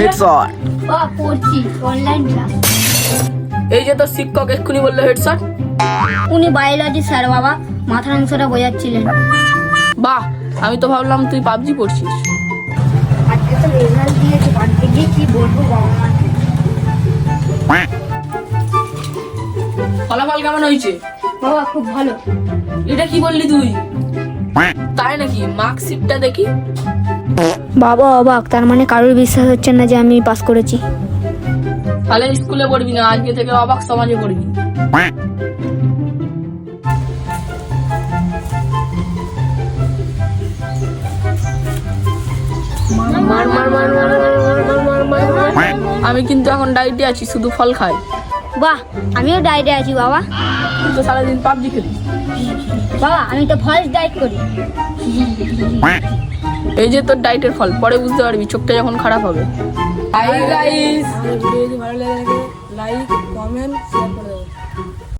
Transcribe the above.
Headshot পড়ছি online class এই যে তোর শিক্ষক এক্ষুনি বলল হেডশট উনি বায়োলজি স্যার বাবা। মাথার অংশটা বোঝাচ্ছিলেন। বাহ আমি তো ভাবলাম তুই পাবজি পড়ছিস। আজকে তো রেজাল্ট দিয়েছে বাড়িতে গিয়ে কি বলব বাবা? মাকে ফলাফল কেমন হয়েছে? বাবা খুব ভালো। এটা কি বললি তুই? তাই নাকি মার্কশিটটা দেখি বাবা অবাক তার মানে কারোর বিশ্বাস হচ্ছে না যে আমি পাস করেছি তাহলে স্কুলে পড়বি না আজকে থেকে অবাক সমাজে পড়বি আমি কিন্তু এখন ডায়েটে আছি শুধু ফল খাই বাহ আমিও ডায়েটে আছি বাবা। তুই তো সারাদিন পাবজি খেলিস বাবা আমি তো ফার্স্ট ডায়েট করি। এই যে তোর ডায়েটের ফল পরে বুঝতে পারবি চোখটা যখন খারাপ হবে। হাই গাইস ভিডিও যদি ভালো লাগে লাইক কমেন্ট শেয়ার করে